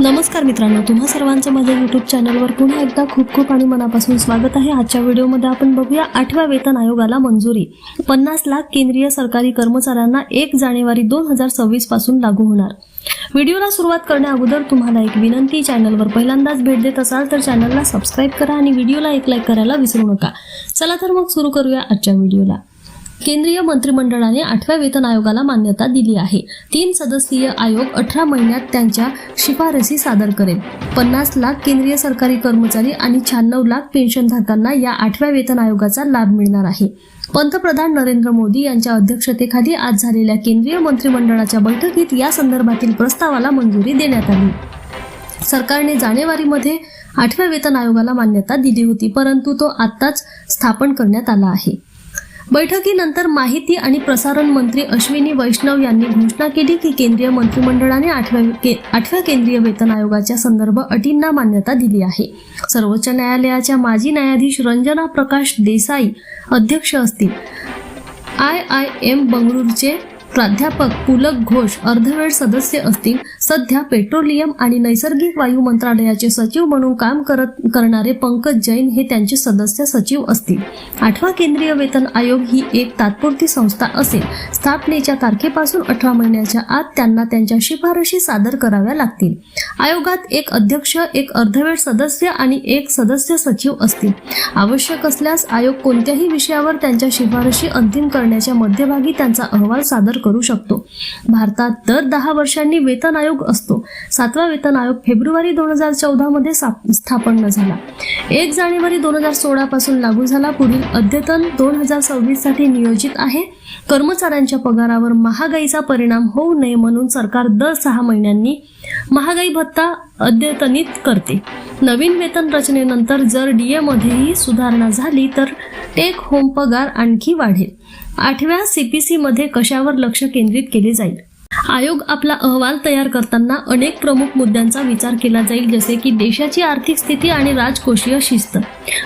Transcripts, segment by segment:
नमस्कार मित्रांनो तुम्हा सर्वांचं माझ्या यूट्यूब चॅनलवर पुन्हा एकदा खूप खूप आणि मनापासून स्वागत आहे. आजच्या व्हिडिओमध्ये आपण बघूया आठव्या वेतन आयोगाला मंजुरी. पन्नास लाख केंद्रीय सरकारी कर्मचाऱ्यांना एक जानेवारी दोन हजार सव्वीसपासून लागू होणार. व्हिडिओला सुरुवात करण्या अगोदर तुम्हाला एक विनंती चॅनलवर पहिल्यांदाच भेट देत असाल तर चॅनलला सबस्क्राईब करा आणि व्हिडिओला एक लाईक करायला विसरू नका. चला तर मग सुरू करूया आजच्या व्हिडिओला. केंद्रीय मंत्रिमंडळाने आठव्या वेतन आयोगाला मान्यता दिली आहे. तीन सदस्यीय आयोग अठरा महिन्यात त्यांच्या शिफारसी सादर करेल. पन्नास लाख केंद्रीय सरकारी कर्मचारी आणि शहाण्णव लाख पेन्शनधारकांना या आठव्या वेतन आयोगाचा लाभ मिळणार आहे. पंतप्रधान नरेंद्र मोदी यांच्या अध्यक्षतेखाली आज झालेल्या केंद्रीय मंत्रिमंडळाच्या बैठकीत या संदर्भातील प्रस्तावाला मंजुरी देण्यात आली. सरकारने जानेवारीमध्ये आठव्या वेतन आयोगाला मान्यता दिली होती परंतु तो आत्ताच स्थापन करण्यात आला आहे. बैठकीनंतर माहिती आणि प्रसारण मंत्री अश्विनी वैष्णव यांनी घोषणा केली की केंद्रीय मंत्रिमंडळाने आठव्या के- आठव्या केंद्रीय वेतन आयोगाच्या संदर्भ अटींना मान्यता दिली आहे. सर्वोच्च न्यायालयाच्या माजी न्यायाधीश रंजना प्रकाश देसाई अध्यक्ष असतील. आय आय एम बंगळुरूचे प्राध्यापक पुलक घोष अर्धवेळ सदस्य असतील. सध्या पेट्रोलियम आणि नैसर्गिक वायू मंत्रालयाचे सचिव म्हणून काम करत करणारे पंकज जैन हे त्यांचे सदस्य सचिव असतील. आठवा केंद्रीय वेतन आयोग ही एक तात्पुरती संस्था असेल. स्थापनेच्या तारखेपासून अठरा महिन्याच्या आत त्यांना त्यांच्या शिफारशी सादर कराव्या लागतील. आयोगात एक अध्यक्ष एक अर्धवेळ सदस्य आणि एक सदस्य सचिव असतील. आवश्यक असल्यास आयोग कोणत्याही विषयावर त्यांच्या शिफारशी अंतिम करण्याच्या मध्यभागी त्यांचा अहवाल सादर करू शकतो. भारतात दर दहा वर्षांनी वेतन आयोग असतो. सातवा वेतन आयोग फेब्रुवारी दोन हजार चौदा मध्ये स्थापन झाला. एक जानेवारी दोन हजार सोळा पासून लागू झाला. पुढील अद्यतन दोन हजार सव्वीससाठी नियोजित आहे. कर्मचाऱ्यांच्या पगारावर महागाईचा परिणाम होऊ नये म्हणून सरकार दर सहा महिन्यांनी महागाई भत्ता अद्यतनित करते. नवीन वेतन रचनेनंतर जर डीए मध्येही सुधारणा झाली तर टेक होम पगार आणखी वाढेल. आठव्या सीपीसी मध्ये कशावर लक्ष केंद्रित केले जाईल? आयोग आपला अहवाल तयार करताना अनेक प्रमुख मुद्द्यांचा विचार केला जाईल जसे की देशाची आर्थिक स्थिती आणि राजकोषीय शिस्त.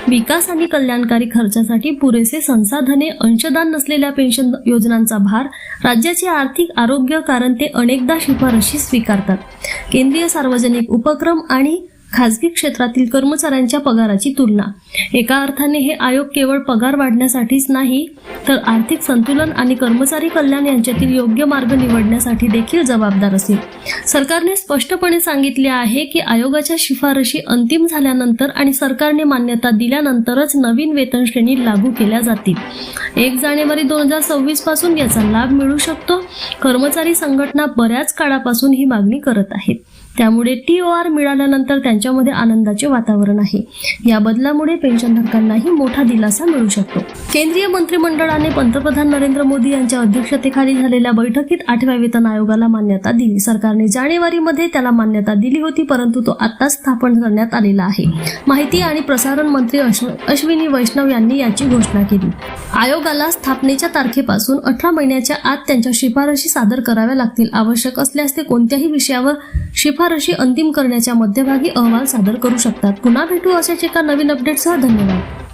विकास आणि कल्याणकारी खर्चासाठी पुरेसे संसाधने अंशदान नसलेल्या पेन्शन योजनांचा भार राज्याचे आर्थिक आरोग्य कारण ते अनेकदा शिफारशी स्वीकारतात. केंद्रीय सार्वजनिक उपक्रम आणि खासगी क्षेत्रातील कर्मचाऱ्यांच्या पगाराची तुलना. एका अर्थाने हे आयोग केवळ पगार वाढण्यासाठीच नाही तर आर्थिक संतुलन आणि कर्मचारी कल्याण यांच्यातील योग्य मार्ग निवडण्यासाठी देखील जबाबदार असेल. सरकारने स्पष्टपणे सांगितले आहे की आयोगाच्या शिफारशी अंतिम झाल्यानंतर आणि सरकारने मान्यता दिल्यानंतरच नवीन वेतन श्रेणी लागू केल्या जातील. एक जानेवारी दोन हजार सव्वीसपासून याचा लाभ मिळू शकतो. कर्मचारी संघटना बऱ्याच काळापासून ही मागणी करत आहेत. त्यामुळे टी ओ आर मिळाल्यानंतर त्यांच्यामध्ये आनंदाचे वातावरण आहे. या बदलामुळे पेन्शनधारकांनाही मोठा दिलासा मिळू शकतो. केंद्रीय मंत्रिमंडळाने पंतप्रधान नरेंद्र मोदी यांच्या अध्यक्षतेखाली झालेल्या बैठकीत आठव्या वेतन आयोगाला मान्यता दिली. सरकारने जानेवारीमध्ये त्याला मान्यता दिली होती परंतु तो आत्ताच स्थापन करण्यात आलेला आहे. माहिती आणि प्रसारण मंत्री अश्व- अश्विनी वैष्णव यांनी याची घोषणा केली. आयोगाला स्थापनेच्या तारखेपासून अठरा महिन्याच्या आत त्यांच्या शिफारशी सादर कराव्या लागतील. आवश्यक असल्यास ते कोणत्याही विषयावर शिफारशी अंतिम करण्याच्या मध्यभागी अहवाल सादर करू शकतात. पुन्हा भेटू अशाच एका नवीन अपडेटसह धन्यवाद.